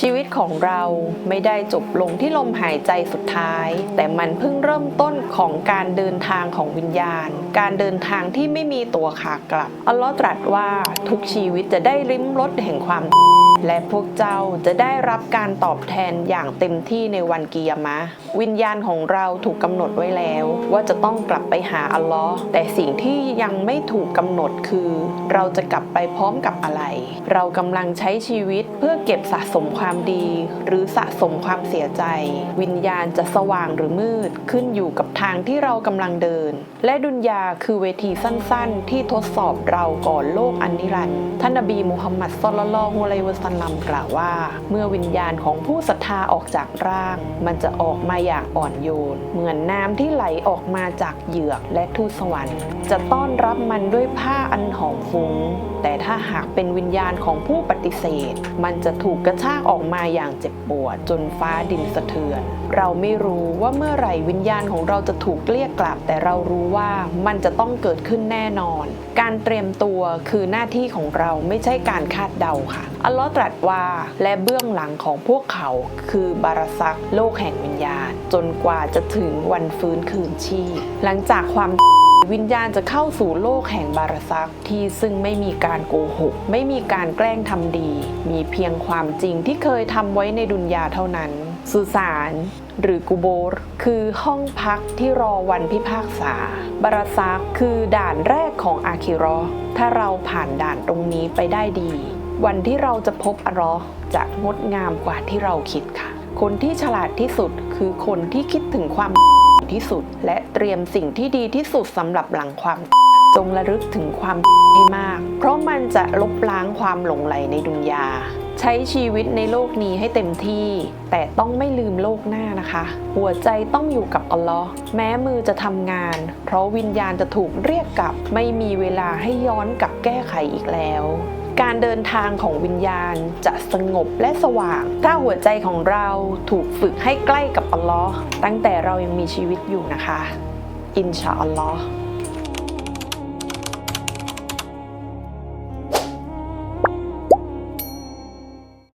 ชีวิตของเราไม่ได้จบลงที่ลมหายใจสุดท้าย แต่มันเพิ่งเริ่มต้นของการเดินทางของวิญญาณ การเดินทางที่ไม่มีตัวขากลับ อัลลอฮ์ตรัสว่าทุกชีวิตจะได้ลิ้มรสแห่งความ และพวกเจ้าจะได้รับการตอบแทนอย่างเต็มที่ในวันกิยามะ วิญญาณของเราถูกกำหนดไว้แล้ว ว่าจะต้องกลับไปหาอัลลอฮ์แต่สิ่งที่ยังไม่ถูกกำหนดคือ เราจะกลับไปพร้อมกับอะไร เรากำลังใช้ชีวิตเพื่อเก็บสะสมความดี หรือสะสมความเสียใจ วิญญาณจะสว่างหรือมืดขึ้นอยู่กับทางที่เรากำลังเดิน และดุนยาคือเวทีสั้น ๆ ที่ทดสอบเราก่อนโลกอันนิรันดร์ท่านนบีมุฮัมมัดศ็อลลัลฮุอะลัยฮิวะซัลลัมกล่าวว่า เมื่อวิญญาณของผู้ศรัทธาออกจากร่าง มันจะออกมาอย่างอ่อนโยน เหมือนน้ำที่ไหลออกมาจากเหยือกและทูตสวรรค์ จะต้อนรับมันด้วยผ้าอันหอมฟุ้ง แต่ถ้าหากเป็นวิญญาณของผู้ปฏิเสธ มันจะถูกกระชากออกมาอย่างเจ็บปวด จนฟ้าดินสะเทือน เราไม่รู้ว่าเมื่อไหร่วิญญาณของเราจะถูกเกลี้ยกล่อมแต่เรารู้ว่ามันจะต้องเกิดขึ้นแน่นอน การเตรียมตัวคือหน้าที่ของเราไม่ใช่การคาดเดาค่ะอัลลอฮ์ตรัสว่า และเบื้องหลังของพวกเขาคือบารซักโลกแห่งวิญญาณ จนกว่าจะถึงวันฟื้นคืนชีพหลังจากความวิญญาณจะเข้าสู่โลกแห่งบารซักที่ซึ่งไม่มีการโกหก ไม่มีการแกล้งทำดี มีเพียงความจริงที่เคยทำไว้ในดุนยาเท่านั้น สุสานหรือกูโบรคือห้องพักที่รอวันพิพากษา บารซักคือด่านแรกของอาคิรอห์ถ้าเราผ่านด่านตรงนี้ไปได้ดี วันที่เราจะพบอรอจะงดงามกว่าที่เราคิดค่ะ คนที่ฉลาดที่สุดคือคนที่คิดถึงความที่สุด และเตรียมสิ่งที่ดีที่สุดสำหรับหลังความ จงระลึกถึงความให้มาก เพราะมันจะลบล้างความหลงไหลในดุนยา ใช้ชีวิตในโลกนี้ให้เต็มที่ แต่ต้องไม่ลืมโลกหน้านะคะ หัวใจต้องอยู่กับอัลลอฮ์แม้มือจะทำงาน เพราะวิญญาณจะถูกเรียกกลับ ไม่มีเวลาให้ย้อนกลับแก้ไขอีกแล้วการเดินทางของวิญญาณจะสงบและสว่าง ถ้าหัวใจของเราถูกฝึกให้ใกล้กับอัลลอฮ์ตั้งแต่เรายังมีชีวิตอยู่นะคะ อินชาอัลลอฮ์